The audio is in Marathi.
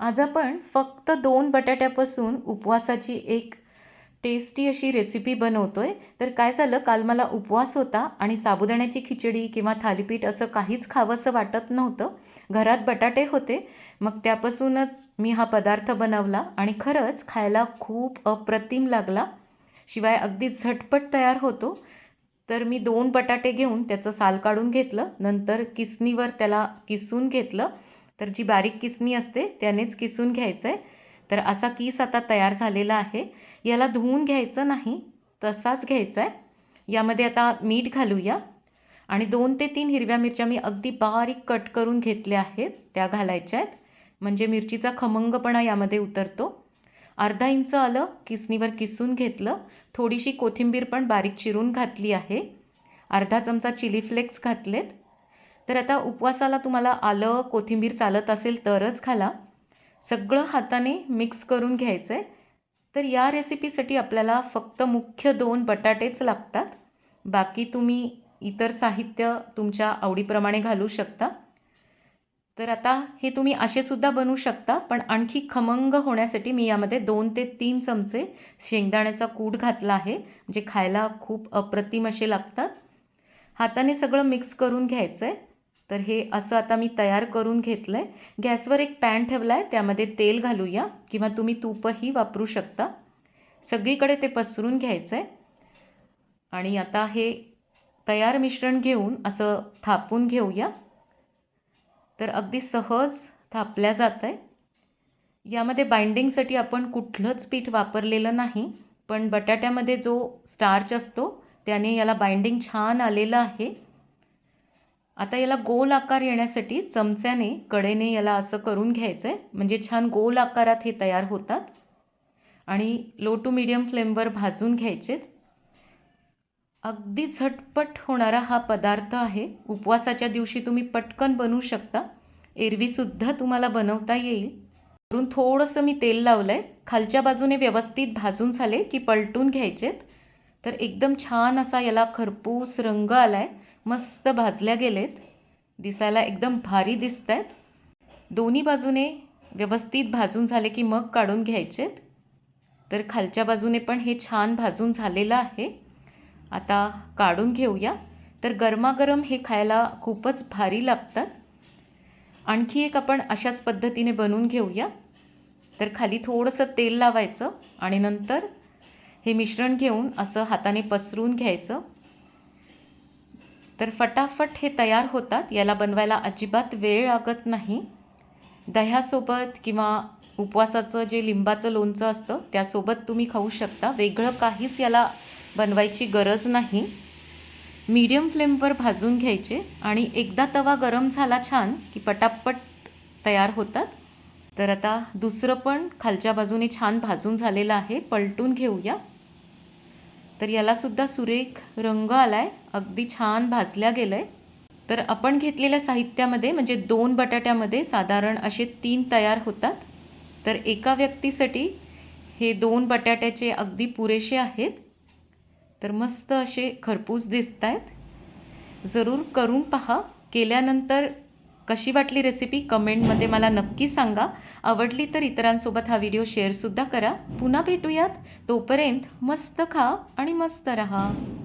आज आपण फक्त दोन बटाट्यापासून उपवासाची एक टेस्टी अशी रेसिपी बनवतो आहे तर काय झालं? काल मला उपवास होता आणि साबुदाण्याची खिचडी किंवा थालीपीठ असं काहीच खावंसं वाटत नव्हतं. घरात बटाटे होते. मग त्यापासूनच मी हा पदार्थ बनवला आणि खरंच खायला खूप अप्रतिम लागला. शिवाय अगदी झटपट तयार होतो. तर मी दोन बटाटे घेऊन त्याचं साल काढून घेतलं. नंतर किसनीवर त्याला किसून घेतलं. तर जी बारीक किसणी असते त्यानेच किसून घ्यायचं आहे तर असा किस आता तयार झालेला आहे. याला धुवून घ्यायचं नाही तसाच घ्यायचा आहे यामध्ये आता मीठ घालूया. आणि दोन ते तीन हिरव्या मिरच्या मी अगदी बारीक कट करून घेतल्या आहेत त्या घालायच्या आहेत. म्हणजे मिरचीचा खमंगपणा यामध्ये उतरतो. अर्धा इंच आलं किसणीवर किसून घेतलं. थोडीशी कोथिंबीर पण बारीक चिरून घातली आहे. अर्धा चमचा चिली फ्लेक्स घातलेत. तर आता उपवासाला तुम्हाला आलं कोथिंबीर चालत असेल तरच घाला सगळं हाताने मिक्स करून घ्यायचं आहे तर या रेसिपीसाठी आपल्याला फक्त मुख्य दोन बटाटेच लागतात. बाकी तुम्ही इतर साहित्य तुमच्या आवडीप्रमाणे घालू शकता. तर आता हे तुम्ही असेसुद्धा बनवू शकता पण आणखी खमंग होण्यासाठी मी यामध्ये दोन ते तीन चमचे शेंगदाण्याचा कूट घातला आहे जे खायला खूप अप्रतिम असे लागतात. हाताने सगळं मिक्स करून घ्यायचं आहे तर हे असं आता मी तयार करून घेतलं आहे गॅसवर एक पॅन ठेवला आहे त्यामध्ये तेल घालूया किंवा तुम्ही तूपही वापरू शकता. सगळीकडे ते पसरून घ्यायचं आहे आणि आता हे तयार मिश्रण घेऊन असं थापून घेऊया. तर अगदी सहज थापल्या जात आहे यामध्ये बाइंडिंगसाठी आपण कुठलंच पीठ वापरलेलं नाही पण बटाट्यामध्ये जो स्टार्च असतो त्याने याला बाइंडिंग छान आलेलं आहे. आता याला गोल आकार येण्यासाठी चमच्याने कडेने याला असं करून घ्यायचं आहे म्हणजे छान गोल आकारात हे तयार होतात. आणि लो टू मिडियम फ्लेमवर भाजून घ्यायचेत. अगदी झटपट होणारा हा पदार्थ आहे. उपवासाच्या दिवशी तुम्ही पटकन बनवू शकता. एरवीसुद्धा तुम्हाला बनवता येईल. वरून थोडंसं मी तेल लावलं आहे खालच्या बाजूने व्यवस्थित भाजून झाले की पलटून घ्यायचेत. तर एकदम छान असा याला खरपूस रंग आला आहे मस्त भाजल्या गेलेत. दिसायला एकदम भारी दिसत आहेत दोन्ही बाजूने व्यवस्थित भाजून झाले की मग काढून घ्यायचेत. तर खालच्या बाजूने पण हे छान भाजून झालेलं आहे. आता काढून घेऊया. तर गरमागरम हे खायला खूपच भारी लागतात. आणखी एक आपण अशाच पद्धतीने बनवून घेऊया. तर खाली थोडंसं तेल लावायचं आणि नंतर हे मिश्रण घेऊन असं हाताने पसरून घ्यायचं. तर फटाफट हे तयार होतात. याला बनवायला अजिबात वेळ लागत नाही. दह्यासोबत किंवा उपवासाचं जे लिंबाचं लोणचं असतं त्यासोबत तुम्ही खाऊ शकता. वेगळं काहीच याला बनवायची गरज नाही. मीडियम फ्लेमवर भाजून घ्यायचे आणि एकदा तवा गरम झाला छान की पटापट तयार होतात. तर आता दुसरं पण खालच्या बाजूने छान भाजून झालेलं आहे. पलटून घेऊया. तर यालासुद्धा सुरेख रंग आला आहे अगदी छान भाजल्या गेलं आहे तर आपण घेतलेल्या साहित्यामध्ये म्हणजे दोन बटाट्यामध्ये साधारण असे तीन तयार होतात. तर एका व्यक्तीसाठी हे दोन बटाट्याचे अगदी पुरेसे आहेत. तर मस्त असे खरपूस दिसत आहेत जरूर करून पहा. केल्यानंतर कशी वाटली रेसिपी कमेंटमध्ये मला नक्की सांगा. आवडली तर इतरांसोबत हा व्हिडिओ शेअरसुद्धा करा. पुन्हा भेटूयात. तोपर्यंत मस्त खा आणि मस्त रहा.